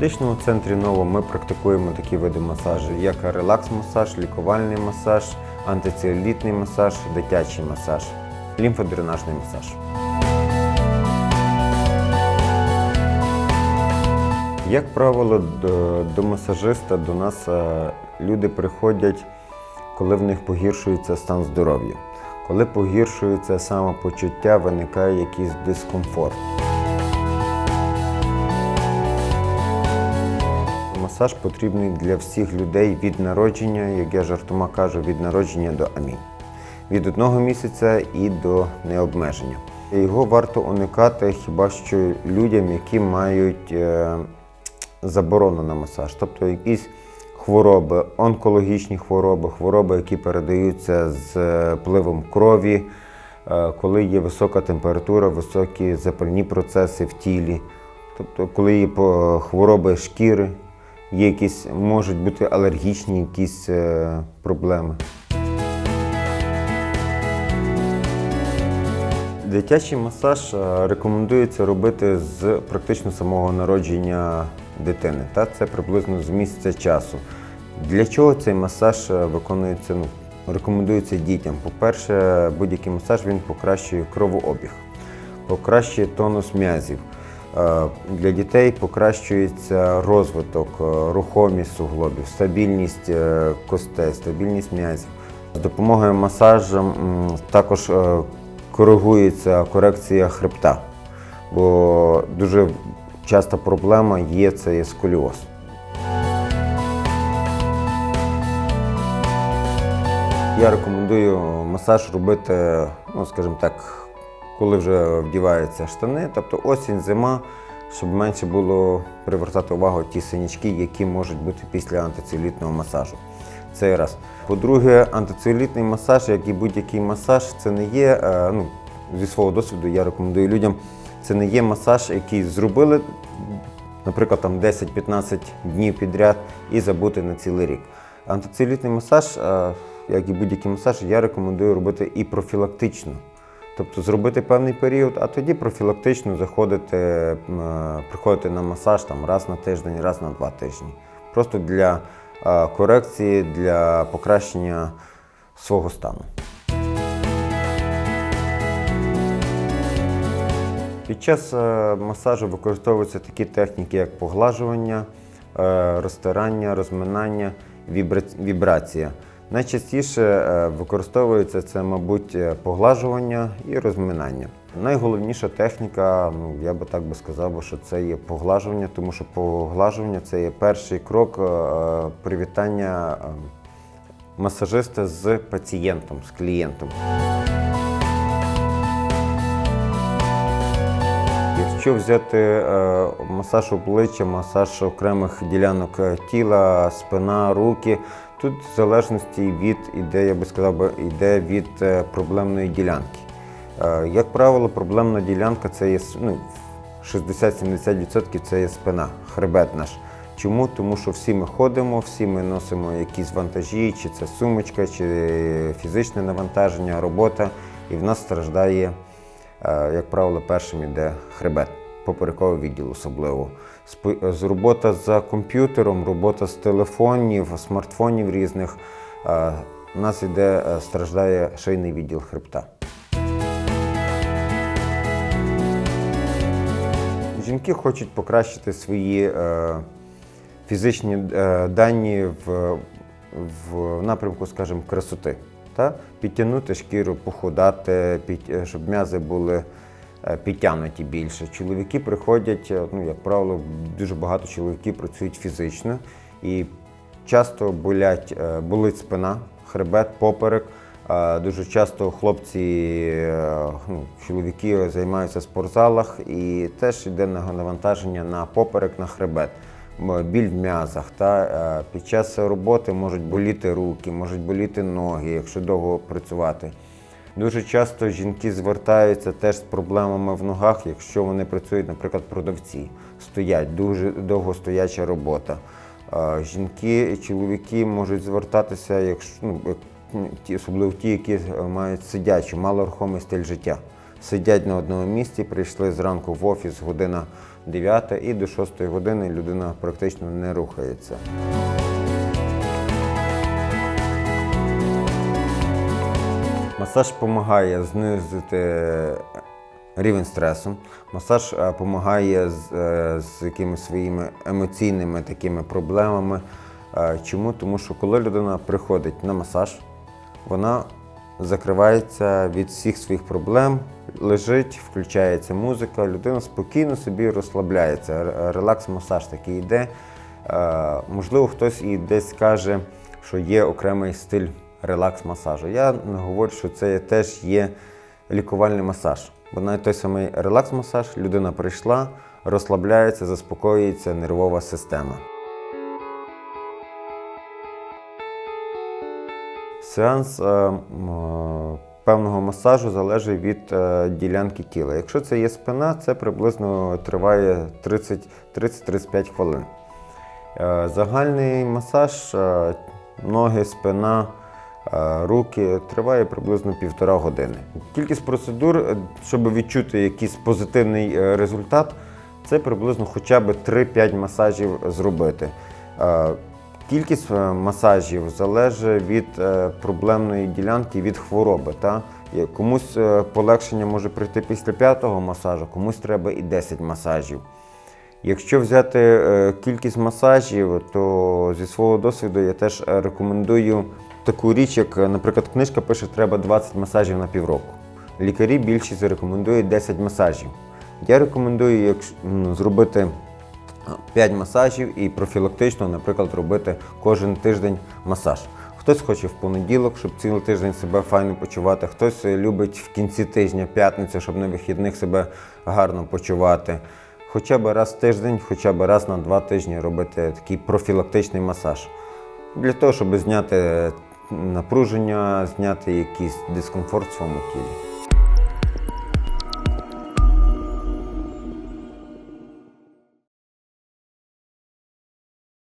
медичному центрі Ново ми практикуємо такі види масажу, як релакс-масаж, лікувальний масаж, антицелюлітний масаж, дитячий масаж, лімфодренажний масаж. Як правило, до, до масажиста до нас е, люди приходять, коли в них погіршується стан здоров'я. Коли погіршується самопочуття, виникає якийсь дискомфорт. Масаж потрібний для всіх людей від народження, як я жартома кажу, від народження до амінь. Від одного місяця і до необмеження. Його варто уникати хіба що людям, які мають е, заборону на масаж, тобто якісь хвороби, онкологічні хвороби, хвороби, які передаються з е, пливом крові, е, коли є висока температура, високі запальні процеси в тілі, тобто коли є хвороби шкіри, є якісь, можуть бути алергічні якісь е, проблеми. Дитячий масаж е, рекомендується робити з практично самого народження дитини. Та це приблизно з місяця часу. Для чого цей масаж е, виконується? Ну, рекомендується дітям. По-перше, будь-який масаж він покращує кровообіг, покращує тонус м'язів. Е, Для дітей покращується розвиток, е, рухомість суглобів, стабільність е, костей, стабільність м'язів. З допомогою масажу також коригується корекція хребта, бо дуже часта проблема є це є сколіоз. Я рекомендую масаж робити, ну скажімо так, коли вже вдіваються штани, тобто осінь, зима, щоб менше було привертати увагу ті синячки, які можуть бути після антицелюлітного масажу. Це раз. По-друге, антицелюлітний масаж, як і будь-який масаж, це не є, е, ну, зі свого досвіду я рекомендую людям, це не є масаж, який зробили, наприклад, там 10-15 днів підряд і забути на цілий рік. Антицелюлітний масаж, е, як і будь-який масаж, я рекомендую робити і профілактично. Тобто зробити певний період, а тоді профілактично заходити, е, приходити на масаж там, раз на тиждень, раз на два тижні. Просто для е, корекції, для покращення свого стану. Під час е, масажу використовуються такі техніки, як поглажування, розтирання, розминання, вібрація. Найчастіше е, використовується це, мабуть, е, поглажування і розминання. Найголовніша техніка, ну я би так би сказав, що це є поглажування, тому що поглажування це є перший крок е, привітання масажиста з пацієнтом, з клієнтом. Якщо взяти масаж обличчя, масаж окремих ділянок тіла, спина, руки, тут в залежності від іде, я би сказав, іде від е, проблемної ділянки. Е, як правило, проблемна ділянка це є ну, 60-70% це є спина, хребет наш. Чому? Тому що всі ми ходимо, всі ми носимо якісь вантажі, чи це сумочка, чи фізичне навантаження, робота, і в нас страждає Е, як правило, першим йде хребет, поперековий відділ особливо. Робота за комп'ютером, робота з телефонів, смартфонів різних. е, У нас йде, е, страждає шийний відділ хребта. Жінки хочуть покращити свої е, фізичні е, дані в, в напрямку, скажімо, красоти. Та? Підтягнути шкіру, похудати, під, е, щоб м'язи були е, підтягнуті більше. Чоловіки приходять, е, ну, як правило, дуже багато чоловіків працюють фізично і часто болять, е, болить спина, хребет, поперек. Е, Дуже часто хлопці, е, ну, чоловіки займаються в спортзалах і теж йде на- навантаження на поперек, на хребет. Біль в м'язах. Та, е, під час роботи можуть боліти руки, можуть боліти ноги, якщо довго працювати. Дуже часто жінки звертаються теж з проблемами в ногах, якщо вони працюють, наприклад, продавці, стоять, дуже довго стояча робота. Жінки чоловіки можуть звертатися, якщо ну, ті, особливо ті, які е, мають сидячу, малорухомий стиль життя. Сидять на одному місці, прийшли зранку в офіс, година 9 і до 6 години людина практично не рухається. Масаж допомагає знизити рівень стресу. Масаж допомагає з, е, з якимись своїми емоційними такими проблемами. Е, Чому? Тому що коли людина приходить на масаж, вона закривається від всіх своїх проблем, лежить, включається музика, людина спокійно собі розслабляється. Релакс-масаж такий йде. Е, Можливо, хтось і десь каже, що є окремий стиль релакс-масажу. Я говорю, що це теж є лікувальний масаж. Бо навіть той самий релакс-масаж, людина прийшла, розслабляється, заспокоюється нервова система. Сеанс е, е, певного масажу залежить від е, ділянки тіла. Якщо це є спина, це приблизно триває 30 30-35 хвилин. Е, Загальний масаж, е, ноги, спина, руки триває приблизно півтора години. Кількість процедур, е, щоб відчути якийсь позитивний е, результат, це приблизно хоча б 3-5 масажів зробити. Кількість е, масажів залежить від проблемної ділянки, від хвороби. Та? Комусь полегшення може прийти після п'ятого масажу, комусь треба і 10 масажів. Якщо взяти кількість масажів, то зі свого досвіду я теж рекомендую таку річ, як, е, наприклад, книжка пише, що треба 20 масажів на півроку. Лікарі більшість рекомендують 10 масажів. Я рекомендую якщо, зробити 5 масажів і профілактично, наприклад, робити кожен тиждень масаж. Хтось хоче в понеділок, щоб цілий тиждень себе файно почувати, хтось е, любить в кінці тижня, п'ятницю, щоб на вихідних себе гарно почувати. Хоча б раз в тиждень, хоча б раз на два тижні робити такий профілактичний масаж. Для того, щоб зняти напруження, зняти якийсь дискомфорт в своєму тілі.